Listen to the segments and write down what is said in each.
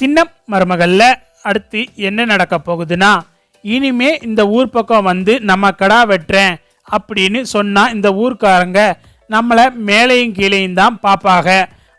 சின்ன மருமகளில் அடுத்து என்ன நடக்க போகுதுன்னா இனிமே இந்த ஊர் பக்கம் வந்து நம்ம கடா வெட்டுறேன் அப்படின்னு சொன்னால் இந்த ஊர்க்காரங்க நம்மளை மேலையும் கீழையும் தான் பார்ப்பாங்க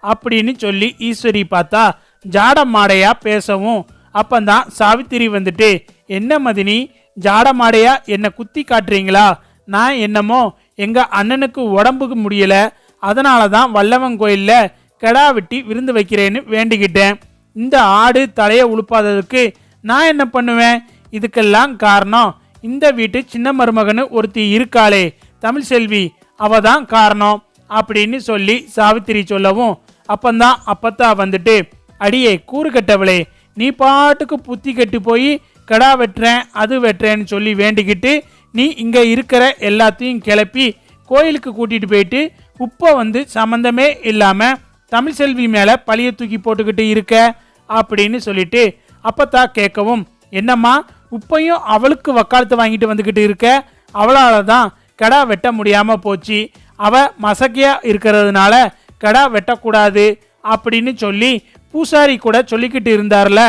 அப்படின்னு சொல்லி ஈஸ்வரி பார்த்தா ஜாட மாடையாக பேசவும். அப்போந்தான் சாவித்திரி வந்துட்டு என்ன மதினி ஜாட மாடையா என்னை குத்தி காட்டுறீங்களா? நான் என்னமோ எங்கள் அண்ணனுக்கு உடம்புக்கு முடியலை அதனால தான் வல்லவன் கோயிலில் கெடா வெட்டி விருந்து வைக்கிறேன்னு வேண்டிக்கிட்டேன். இந்த ஆடு தலையை உழுப்பாததுக்கு நான் என்ன பண்ணுவேன்? இதுக்கெல்லாம் காரணம் இந்த வீட்டு சின்ன மருமகனு ஒருத்தி இருக்காளே தமிழ் செல்வி அவ தான் காரணம் அப்படின்னு சொல்லி சாவித்திரி சொல்லவும் அப்பந்தான் அப்பத்தா வந்துட்டு அடியே கூறு கட்டவளே நீ பாட்டுக்கு புத்தி கட்டி போய் கடா வெட்டுறேன் அது வெட்டுறேன்னு சொல்லி வேண்டிக்கிட்டு நீ இங்கே இருக்கிற எல்லாத்தையும் கிளப்பி கோயிலுக்கு கூட்டிகிட்டு போயிட்டு உப்பை வந்து சம்மந்தமே இல்லாமல் தமிழ் செல்வி பழியை தூக்கி போட்டுக்கிட்டு இருக்க அப்படின்னு சொல்லிட்டு அப்பத்தா கேட்கவும் என்னம்மா உப்பையும் அவளுக்கு வக்காலத்து வாங்கிட்டு வந்துக்கிட்டு இருக்க? அவளால் தான் கடா வெட்ட முடியாமல் போச்சு. அவ மசக்கையா இருக்கிறதுனால கடா வெட்டக்கூடாது அப்படின்னு சொல்லி பூசாரி கூட சொல்லிக்கிட்டு இருந்தார்ல.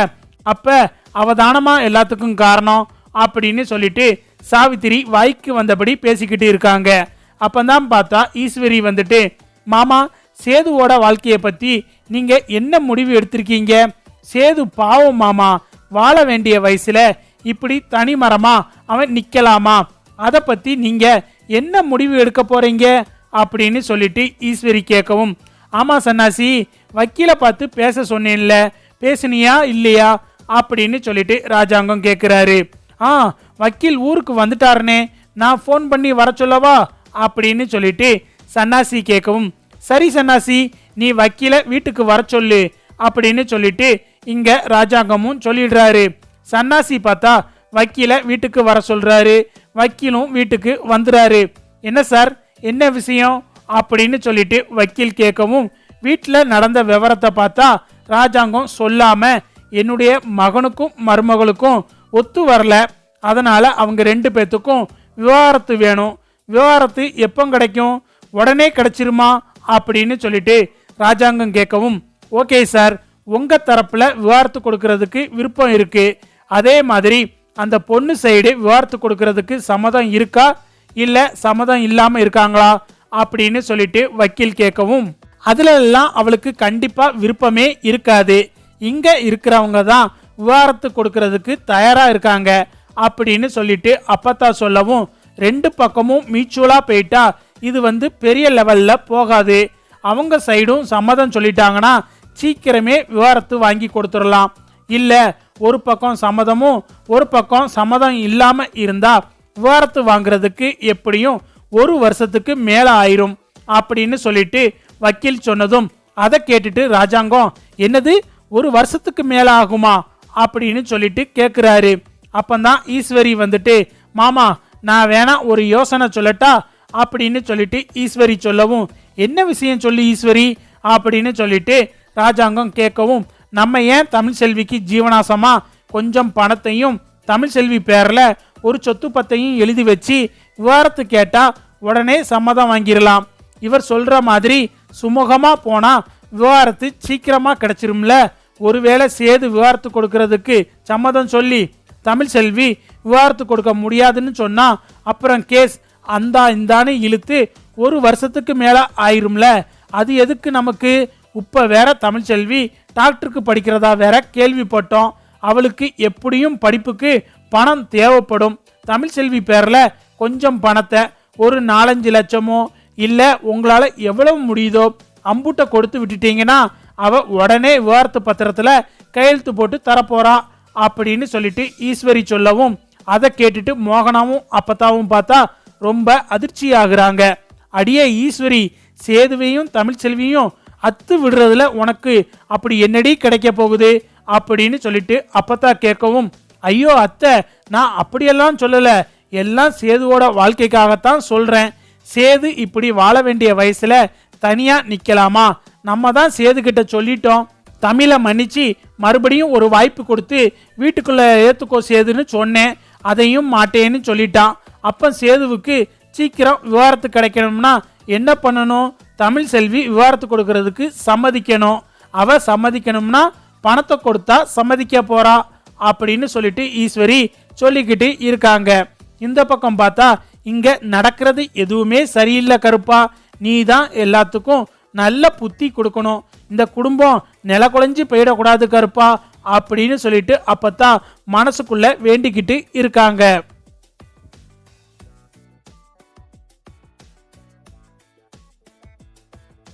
அப்ப அவதானமா எல்லாத்துக்கும் காரணம் அப்படின்னு சொல்லிட்டு சாவித்திரி வாய்க்கு வந்தபடி பேசிக்கிட்டு இருக்காங்க. அப்பந்தான் பார்த்தா ஈஸ்வரி வந்துட்டு மாமா சேதுவோட வாழ்க்கையை பற்றி நீங்கள் என்ன முடிவு எடுத்திருக்கீங்க? சேது பாவம் மாமா வாழ வேண்டிய வயசில் இப்படி தனி மரமாக அவன் நிற்கலாமா அதை பற்றி நீங்கள் என்ன முடிவு எடுக்க போகிறீங்க அப்படின்னு சொல்லிட்டு ஈஸ்வரி கேட்கவும் ஆமாம் சன்னாசி வக்கீலை பார்த்து பேச சொன்னேன்ல பேசுனியா இல்லையா? அப்படின்னு சொல்லிட்டு ராஜாங்கம் கேட்குறாரு ஆ வக்கீல் ஊருக்கு வந்துட்டாருனே நான் ஃபோன் பண்ணி வர சொல்லவா? அப்படின்னு சொல்லிட்டு சன்னாசி கேட்கவும் சரி சன்னாசி நீ வக்கீல வீட்டுக்கு வர சொல்லு அப்படின்னு சொல்லிட்டு இங்க ராஜாங்கமும் சொல்லிடுறாரு. சன்னாசி பார்த்தா வக்கீல வீட்டுக்கு வர சொல்றாரு. வக்கீலும் வீட்டுக்கு வந்துறாரு. என்ன சார் என்ன விஷயம்? அப்படின்னு சொல்லிட்டு வக்கீல் கேட்கவும் வீட்டில் நடந்த விவரத்தை பார்த்தா ராஜாங்கம் சொல்லாம என்னுடைய மகனுக்கும் மருமகளுக்கும் ஒத்து வரல. அதனால அவங்க ரெண்டு பேத்துக்கும் விவாகரத்து வேணும். விவாகரத்து எப்போ கிடைக்கும்? உடனே கிடைச்சிருமா? அப்படின்னு சொல்லிட்டு ராஜாங்கம் கேட்கவும் ஓகே சார் உங்க தரப்புல விவாரத்து கொடுக்கறதுக்கு விருப்பம் இருக்கு. அதே மாதிரி அந்த பொண்ணு சைடு விவாரத்து கொடுக்கறதுக்கு சம்மதம் இருக்கா? இல்ல சம்மதம் இல்லாம இருக்காங்களா? அப்படின்னு சொல்லிட்டு வக்கீல் கேட்கவும் அதுல எல்லாம் அவளுக்கு கண்டிப்பா விருப்பமே இருக்காது. இங்க இருக்கிறவங்க தான் விவாகரத்து கொடுக்கறதுக்கு தயாரா இருக்காங்க. அப்படின்னு சொல்லிட்டு அப்பத்தா சொல்லவும் ரெண்டு பக்கமும் மியூச்சுவலா போயிட்டா இது வந்து பெரிய லெவலில் போகாது. அவங்க சைடும் சம்மதம் சொல்லிட்டாங்கன்னா சீக்கிரமே விவரத்து வாங்கி கொடுத்துடலாம். இல்லை ஒரு பக்கம் சம்மதமும் ஒரு பக்கம் சம்மதம் இல்லாமல் இருந்தால் விவரத்து வாங்குறதுக்கு எப்படியும் ஒரு வருஷத்துக்கு மேலே ஆயிரும் அப்படின்னு சொல்லிட்டு வக்கீல் சொன்னதும் அதை கேட்டுட்டு ராஜாங்கம் என்னது? ஒரு வருஷத்துக்கு மேலே ஆகுமா? அப்படின்னு சொல்லிட்டு கேட்குறாரு அப்போ தான் ஈஸ்வரி வந்துட்டு மாமா நான் வேணா ஒரு யோசனை சொல்லட்டா? அப்படின்னு சொல்லிட்டு ஈஸ்வரி சொல்லவும் என்ன விஷயம் சொல்லி ஈஸ்வரி? அப்படின்னு சொல்லிட்டு ராஜாங்கம் கேட்கவும் நம்ம ஏன் தமிழ் செல்விக்கு ஜீவனாசமா? கொஞ்சம் பணத்தையும் தமிழ் செல்வி பேரில் ஒரு சொத்து பத்தையும் எழுதி வச்சு விவாரத்து கேட்டால் உடனே சம்மதம் வாங்கிடலாம் இவர் சொல்கிற மாதிரி சுமூகமாக போனால் விவகாரத்து சீக்கிரமாக கிடச்சிரும்ல. ஒருவேளை சேது விவகாரத்து கொடுக்கறதுக்கு சம்மதம் சொல்லி தமிழ் செல்வி விவகாரத்து கொடுக்க முடியாதுன்னு சொன்னால் அப்புறம் கேஸ் அந்தா இந்தான்னு இழுத்து ஒரு வருஷத்துக்கு மேலே ஆயிரும்ல? அது எதுக்கு நமக்கு? இப்போ வேற தமிழ் செல்வி டாக்டருக்கு படிக்கிறதா வேற கேள்விப்பட்டோம். அவளுக்கு எப்படியும் படிப்புக்கு பணம் தேவைப்படும். தமிழ் செல்வி கொஞ்சம் பணத்தை ஒரு நாலஞ்சு லட்சமோ இல்லை உங்களால் எவ்வளவு முடியுதோ அம்புட்டை கொடுத்து விட்டுட்டீங்கன்னா அவள் உடனே விவாரத்து பத்திரத்தில் கையெழுத்து போட்டு தரப்போறா அப்படின்னு சொல்லிட்டு ஈஸ்வரி சொல்லவும் அதை கேட்டுட்டு மோகனாவும் அப்பத்தாவும் பார்த்தா ரொம்ப அதிர்ச்சி ஆகுறாங்க அடியே ஈஸ்வரி சேதுவையும் தமிழ்ச்செல்வியும் அத்து விடுறதுல உனக்கு அப்படி என்னடி கிடைக்க போகுது? அப்படின்னு சொல்லிட்டு அப்பத்தா கேட்கவும் ஐயோ அத்தை நான் அப்படியெல்லாம் சொல்லலை. எல்லாம் சேதுவோட வாழ்க்கைக்காகத்தான் சொல்கிறேன் சேது இப்படி வாழ வேண்டிய வயசில் தனியாக நிற்கலாமா நம்ம தான் சேது கிட்ட சொல்லிட்டோம். தமிழை மன்னிச்சு மறுபடியும் ஒரு வாய்ப்பு கொடுத்து வீட்டுக்குள்ளே ஏற்றுக்கோ சேதுன்னு சொன்னேன். அதையும் மாட்டேன்னு சொல்லிட்டான். அப்போ சேதுவுக்கு சீக்கிரம் விவாகரத்து கிடைக்கணும்னா என்ன பண்ணணும்? தமிழ் செல்வி விவாகரத்து கொடுக்கறதுக்கு சம்மதிக்கணும். அவ சம்மதிக்கணும்னா பணத்தை கொடுத்தா சம்மதிக்க போறா அப்படின்னு சொல்லிட்டு ஈஸ்வரி சொல்லிக்கிட்டு இருக்காங்க. இந்த பக்கம் பார்த்தா இங்க நடக்கிறது எதுவுமே சரியில்லை கருப்பா. நீ தான் எல்லாத்துக்கும் நல்ல புத்தி கொடுக்கணும். இந்த குடும்பம் நில குலைஞ்சு போயிடக்கூடாது கருப்பா அப்படின்னு சொல்லிட்டு அப்பத்தான் மனசுக்குள்ள வேண்டிக்கிட்டு இருக்காங்க.